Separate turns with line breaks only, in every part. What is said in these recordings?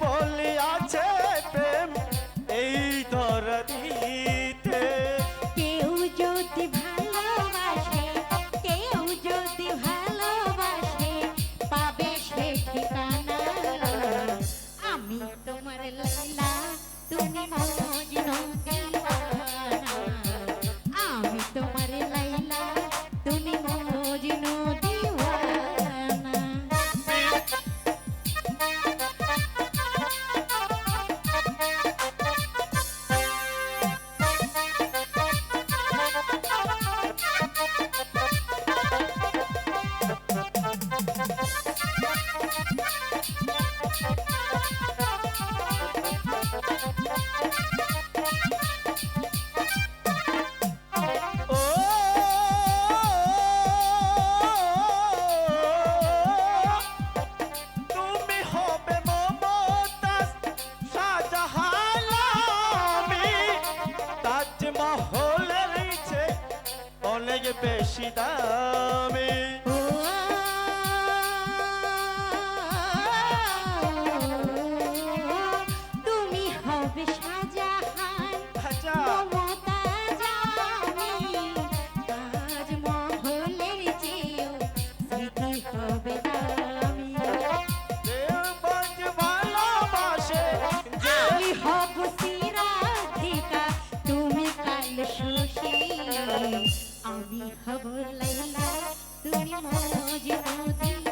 বলিয়াছে প্রেম, এই
ধরনীতে
কেউ যদি ভালোবাসে, কেউ যদি ভালোবাসে, পাবে সে ঠিকানা। আমি তোমার লাইলা তুমি মজনু দিওয়ানা
আমি তোমার বেশি দামি।
খবর লাইলা তুমি মজনু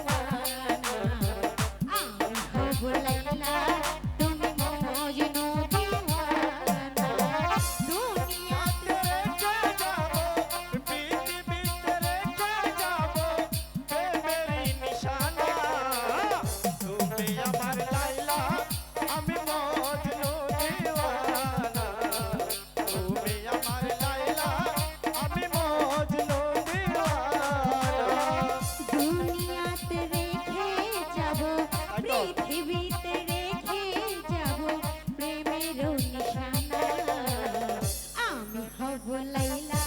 পৃথিবীতে রেখে যাব প্রেমের নিশানা। আমি হব লাইলা।